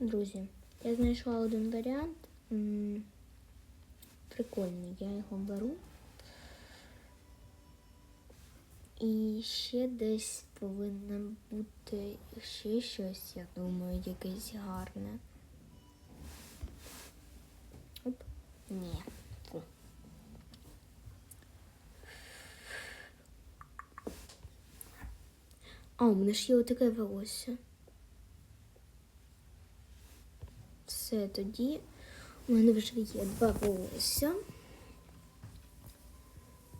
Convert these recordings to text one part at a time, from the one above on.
Друзі, я знайшла один варіант. Прикольний, я його беру. І ще десь повинно бути ще щось, я думаю, якесь гарне. Оп. Ні. Фу. А, у мене ж є отаке волосся. Все, тоді у мене вже є два волосся.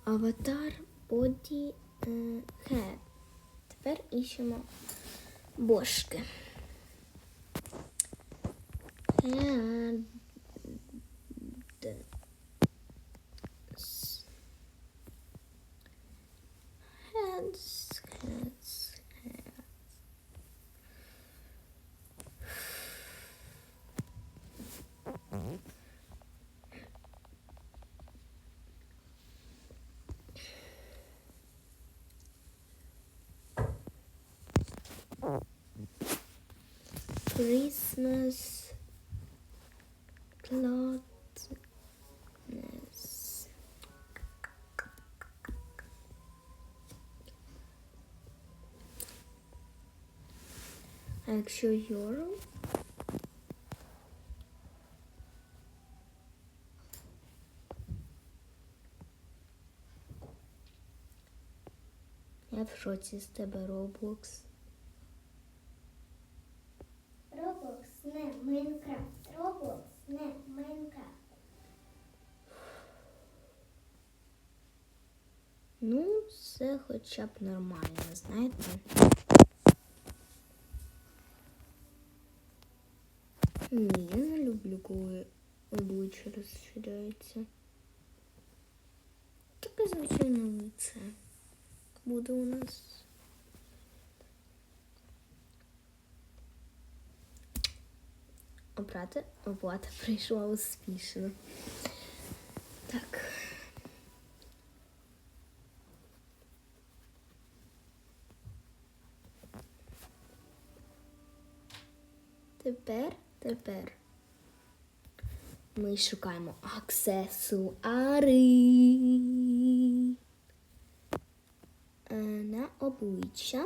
Аватар, боді, е. Тепер іщемо бошки. Head. Heads, Christmas cloudness. А якщо Euro? Я в шоці з тебе Roblox. Не Майнкрафт. Роблокс не Майнкрафт. Ну, це хоча б нормально, знаєте. Ні, я не люблю, коли обличчя розширяється. Таке звичайне лице буде у нас. Оплата, оплата прийшла успішно. Так. Тепер, тепер ми шукаємо аксесуари Е, на обличчя.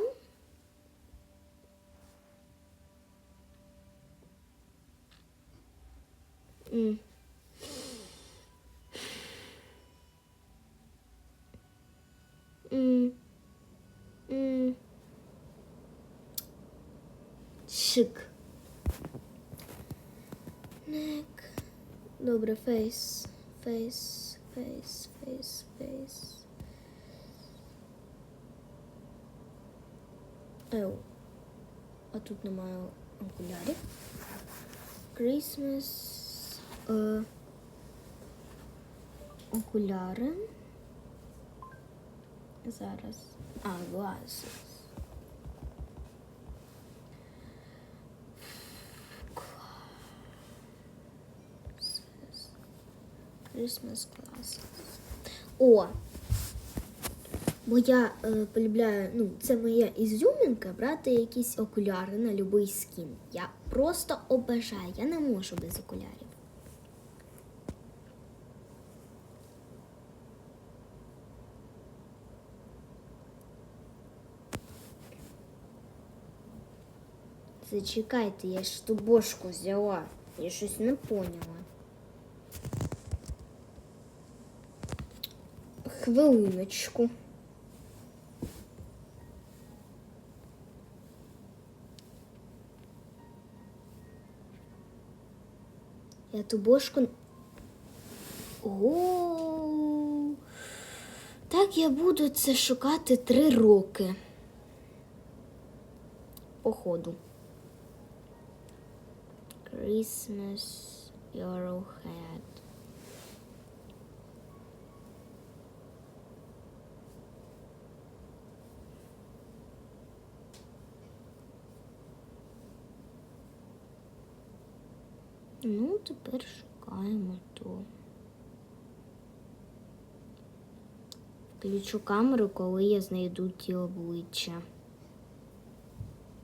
Mm. Mm. Mm. Szyk. Neck. Dobra, face. Face, face, face, face. Oh. A tu não há um. Christmas. Е, окуляри. Зараз. А, glasses. Christmas glasses. О! Бо я е, полюбляю, ну, це моя ізюмінка брати якісь окуляри на будь-який скін. Я просто обожаю, я не можу без окулярів. Зачекайте, я ж ту бошку взяла. Я щось не поняла. Хвилиночку. Я ту бошку. О, так я буду це шукати три роки. Походу. Christmas Arrowhead. Ну, тепер шукаємо то. Включу камеру, коли я знайду ті обличчя.